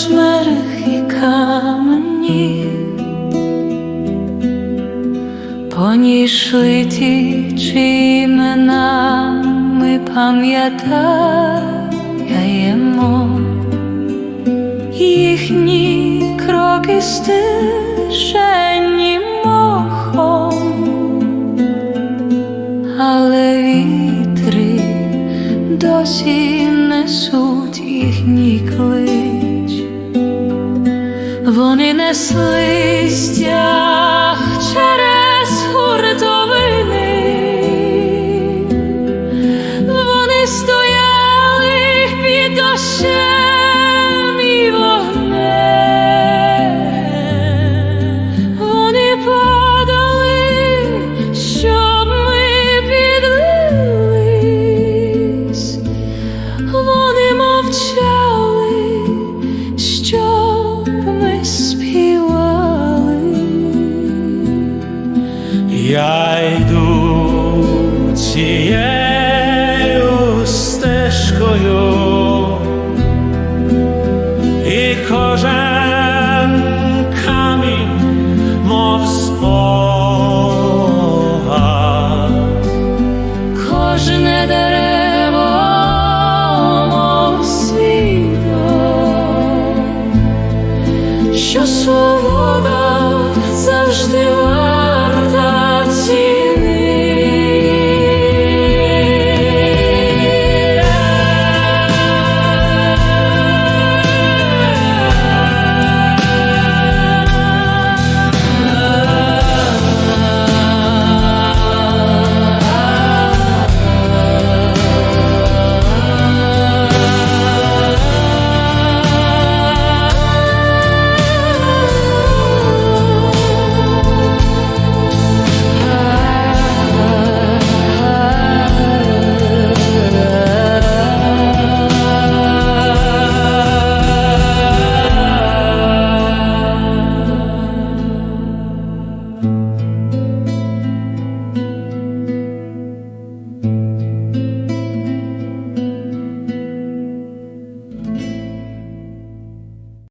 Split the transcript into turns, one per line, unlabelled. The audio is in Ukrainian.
Між берег і камені, по ті, чиї імена ми пам'ятаємо, їхні кроки стишені мохом, але вітри досі несуть їхні клик. Вони несли стяг через гуртовини, вони стояли під дощем
Я йду цією стежкою, і кожен камінь, мов спогад.
Кожне дерево, мов свідок, що свобода завжди